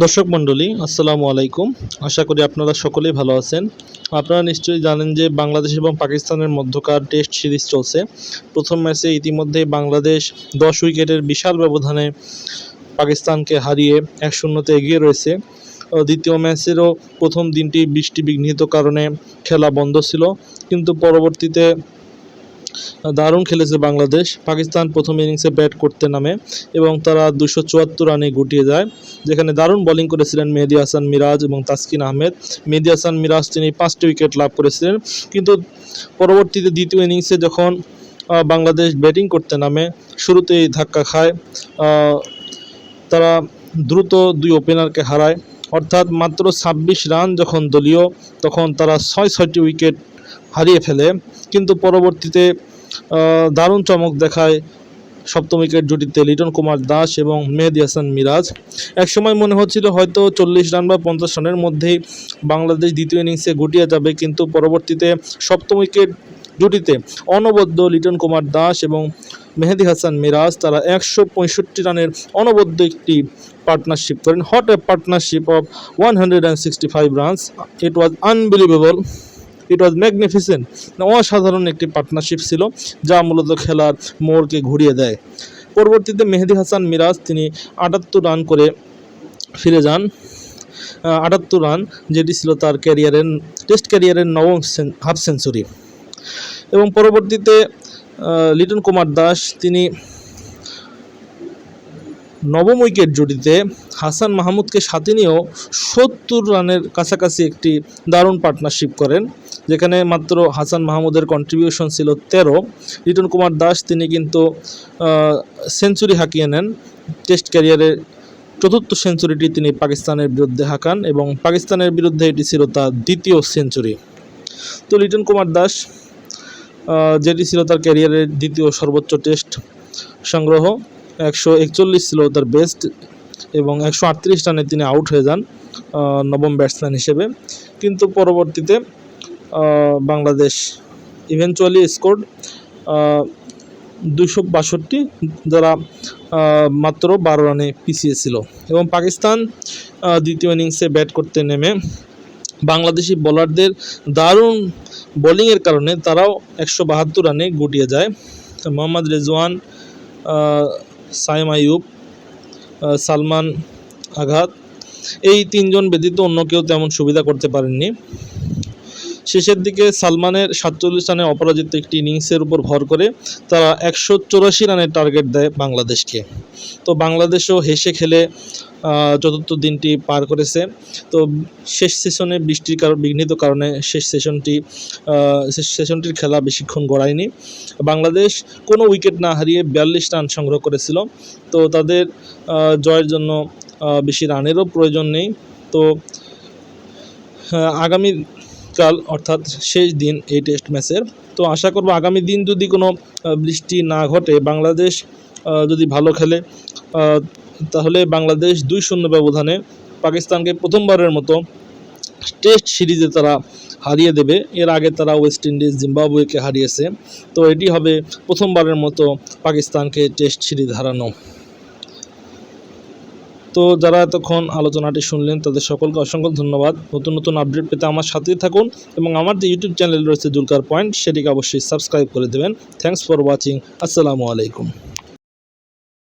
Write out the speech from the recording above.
দর্শক মণ্ডলী, আসসালামু আলাইকুম। আশা করি আপনারা সকলেই ভালো আছেন। আপনারা নিশ্চয়ই জানেন যে বাংলাদেশ এবং পাকিস্তানের মধ্যকার টেস্ট সিরিজ চলছে। প্রথম ম্যাচে ইতিমধ্যে বাংলাদেশ দশ উইকেটের বিশাল ব্যবধানে পাকিস্তানকে হারিয়ে এক শূন্যতে এগিয়ে রয়েছে। দ্বিতীয় ম্যাচেরও প্রথম দিনটি বৃষ্টি বিঘ্নিত কারণে খেলা বন্ধ ছিল। কিন্তু পরবর্তীতে দারুণ খেলেছে বাংলাদেশ। পাকিস্তান প্রথম ইনিংসে ব্যাট করতে নামে এবং তারা দুশো চুয়াত্তর রানে গুটিয়ে যায়। যেখানে দারুণ বোলিং করেছিলেন মেহেদি হাসান মিরাজ এবং তাসকিন আহমেদ। মেহেদি হাসান মিরাজ তিনি পাঁচটি উইকেট লাভ করেছিলেন। কিন্তু পরবর্তীতে দ্বিতীয় ইনিংসে যখন বাংলাদেশ ব্যাটিং করতে নামে, শুরুতেই ধাক্কা খায়। তারা দ্রুত দুই ওপেনারকে হারায়। অর্থাৎ মাত্র ছাব্বিশ রান যখন দলীয়, তখন তারা ছয় ছয়টি উইকেট হারিয়ে ফেলে। কিন্তু পরবর্তীতে দারুণ চমক দেখায় সপ্তম উইকেট জুটিতে লিটন কুমার দাস এবং মেহেদি হাসান মিরাজ। একসময় মনে হচ্ছিল হয়তো চল্লিশ রান বা পঞ্চাশ রানের মধ্যেই বাংলাদেশ দ্বিতীয় ইনিংসে গুটিয়ে যাবে, কিন্তু পরবর্তীতে সপ্তম উইকেট জুটিতে অনবদ্য লিটন কুমার দাস এবং মেহেদি হাসান মিরাজ তারা একশো পঁয়ষট্টি রানের অনবদ্য একটি পার্টনারশিপ করেন। What a partnership of one hundred and sixty five runs it was unbelievable it was magnificent অসাধারণ একটি পার্টনারশিপ ছিল, যা মূলত খেলার মোড়কে ঘুরিয়ে দেয়। পরবর্তীতে মেহেদি হাসান মিরাজ, তিনি আটাত্তর রান করে ফিরে যান। আটাত্তর রান, যেটি ছিল তার ক্যারিয়ারের টেস্ট ক্যারিয়ারের নবম হাফ সেঞ্চুরি এবং পরবর্তীতে লিটন কুমার দাস, তিনি নবম উইকেট জুটিতে হাসান মাহমুদকে সাথে নিয়েও সত্তর রানের কাছাকাছি একটি দারুণ পার্টনারশিপ করেন। যেখানে মাত্র হাসান মাহমুদের কন্ট্রিবিউশন ছিল তেরো। লিটন কুমার দাস, তিনি কিন্তু সেঞ্চুরি হাঁকিয়ে নেন। টেস্ট ক্যারিয়ারের চতুর্থ সেঞ্চুরিটি তিনি পাকিস্তানের বিরুদ্ধে হাঁকান এবং পাকিস্তানের বিরুদ্ধে এটি ছিল তার দ্বিতীয় সেঞ্চুরি তো লিটন কুমার দাস যেটি ছিল তার ক্যারিয়ারের দ্বিতীয় সর্বোচ্চ টেস্ট সংগ্রহ। একশো একচল্লিশ ছিল তার বেস্ট এবং একশো আটত্রিশ রানে তিনি আউট হয়ে যান নবম ব্যাটসম্যান হিসেবে। কিন্তু পরবর্তীতে বাংলাদেশ ইভেনচুয়ালি স্কোর দুশো বাষট্টি যারা মাত্র বারো রানে পিছিয়ে ছিল এবং পাকিস্তান দ্বিতীয় ইনিংসে ব্যাট করতে নেমে বাংলাদেশি বোলারদের দারুণ বোলিংয়ের কারণে তারাও একশো বাহাত্তর রানে গুটিয়ে যায়। মোহাম্মদ রেজওয়ান সাইম আইয়ুব সালমান আঘাত, এই তিনজন ব্যতীত অন্য কেউ তেমন সুবিধা করতে পারেননি। শেষের দিকে সালমানের সাতচল্লিশ রানে অপরাজিত একটি ইনিংসের উপর ভর করে তারা একশো চৌরাশি রানের টার্গেট দেয় বাংলাদেশকে। তো বাংলাদেশও হেসে খেলে চতুর্থ দিনটি পার করেছে। তো শেষ সেশনে বৃষ্টির কারণ, বিঘ্নিত কারণে শেষ সেশনটি শেষ সেশনটির খেলা বেশিক্ষণ গড়ায়নি। বাংলাদেশ কোনো উইকেট না হারিয়ে বিয়াল্লিশ রান সংগ্রহ করেছিল। তো তাদের জয়ের জন্য বেশি রানেরও প্রয়োজন নেই। তো আগামী কাল অর্থাৎ শেষ দিন এই টেস্ট ম্যাচের তো আশা করব আগামী দিন যদি কোনো বৃষ্টি না ঘটে, বাংলাদেশ যদি ভালো খেলে তাহলে বাংলাদেশ দুই শূন্য ব্যবধানে পাকিস্তানকে প্রথমবারের মতো টেস্ট সিরিজে তারা হারিয়ে দেবে। এর আগে তারা ওয়েস্ট ইন্ডিজ জিম্বাবুয়েকে হারিয়েছে। তো এটি হবে প্রথমবারের মতো পাকিস্তানকে টেস্ট সিরিজ হারানো। তো যারা এতক্ষণ আলোচনাটি শুনলেন, তাদের সকলকে অসংখ্য ধন্যবাদ। নতুন নতুন আপডেট পেতে আমার সাথেই থাকুন এবং আমার যে ইউটিউব চ্যানেল রয়েছে জুলকার পয়েন্ট, সেটিকে অবশ্যই সাবস্ক্রাইব করে দেবেন। থ্যাংকস ফর ওয়াচিং আসসালামু আলাইকুম।